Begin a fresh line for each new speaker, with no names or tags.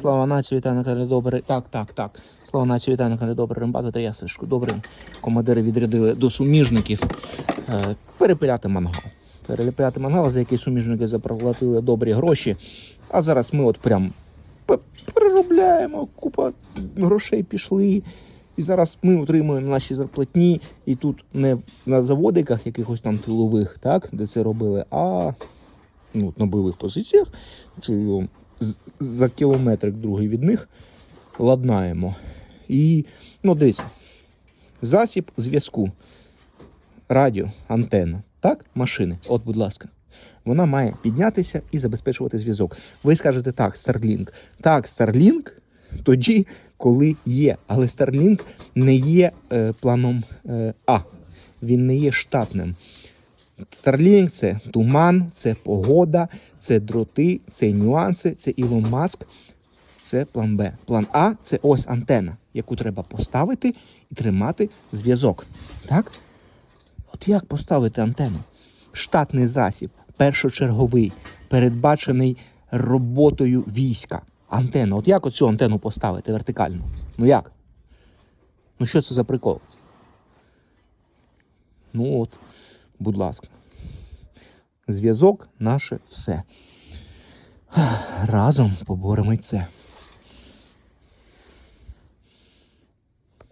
Слава нації, вітаю на Добрий. Так, так, так. Слава нації, вітаю на каналі Добрий Рембат, я Сашко Добрий. Командири відрядили до суміжників е, перепиляти мангал. Перепиляти мангал, за який суміжники заплатили добрі гроші. А зараз ми от прям переробляємо, купа грошей пішли. І зараз ми отримуємо наші зарплатні, і тут не на заводиках якихось там тилових, так, де це робили, а ну, на бойових позиціях, з- за кілометрик другий від них ладнаємо. І, ну, дивіться, засіб зв'язку, радіо, антенна, так, машини, от, будь ласка. Вона має піднятися і забезпечувати зв'язок. Ви скажете так, Starlink. Так, Starlink тоді, коли є. Але Starlink не є е, планом е, А. Він не є штатним. Starlink – це туман, це погода, це дроти, це нюанси, це Ілон Маск, це план Б. План А це ось антена, яку треба поставити і тримати зв'язок. Так? От як поставити антенну? Штатний засіб, першочерговий, передбачений роботою війська. Антенна. От як оцю антенну поставити вертикально? Ну як? Ну що це за прикол? Ну от, будь ласка. Зв'язок наше все. Разом поборемо й це.